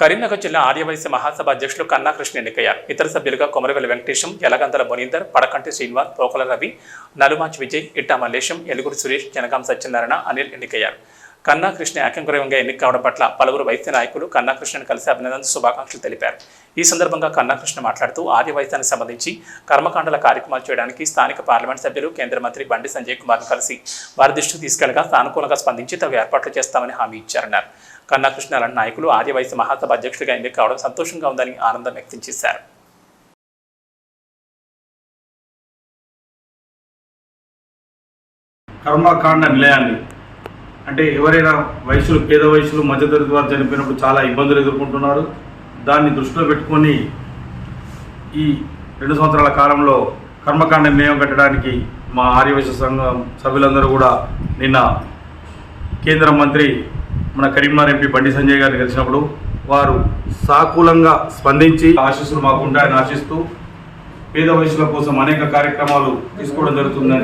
కరీంనగర్ జిల్లా ఆర్యవైశ్య మహాసభ అధ్యక్షులు కన్నా కృష్ణ ఎన్నికయ్యారు. ఇతర సభ్యులుగా కొమరవెల్లి వెంకటేశం యలగంతల మునీందర్ పడకంటి శ్రీనివాస్ పోకల రవి నలుమాచి విజయ్ ఇట్టా మల్లేశం ఎలుగురు సురేష్ జనగాం సత్యనారాయణ అనిల్ ఎన్నికయ్యారు. కన్నా కృష్ణ ఏకంగ్రవంగా ఎన్నిక కావడం పట్ల పలువురు వైద్య నాయకులు కన్నా కృష్ణను కలిసి అభినందన శుభాకాంక్షలు తెలిపారు. ఈ సందర్భంగా కన్నాకృష్ణ మాట్లాడుతూ ఆర్యవైద్యానికి సంబంధించి కర్మకాండల కార్యక్రమాలు చేయడానికి స్థానిక పార్లమెంట్ సభ్యులు కేంద్ర మంత్రి బండి సంజయ్ కుమార్ను కలిసి వారి దృష్టికి తీసుకెళ్ళగా సానుకూలంగా స్పందించి తగు ఏర్పాట్లు చేస్తామని హామీ ఇచ్చారన్నారు. కన్నాకృష్ణ లాంటి నాయకులు ఆర్యవైశ్య మహాసభ అధ్యక్షుడిగా ఎన్నిక కావడం సంతోషంగా ఉందని ఆనందం వ్యక్తం చేశారు. కర్మకాండ నిలయాన్ని అంటే ఎవరైనా వయసులు పేద వయసులు మధ్యతరగతి వారు చనిపోయినప్పుడు చాలా ఇబ్బందులు ఎదుర్కొంటున్నారు. దాన్ని దృష్టిలో పెట్టుకొని ఈ రెండు సంవత్సరాల కాలంలో కర్మకాండ నిర్ణయం కట్టడానికి మా ఆర్యవైశ్య సంఘం సభ్యులందరూ కూడా నిన్న కేంద్ర మంత్రి మన కరీంనగర్ ఎంపీ బండి సంజయ్ గారిని కలిసినప్పుడు వారు సాకూలంగా స్పందించి ఆశీస్సులు మాకు ఉంటాయని ఆశిస్తూ పేద వయసుల కోసం అనేక కార్యక్రమాలు తీసుకోవడం జరుగుతుందని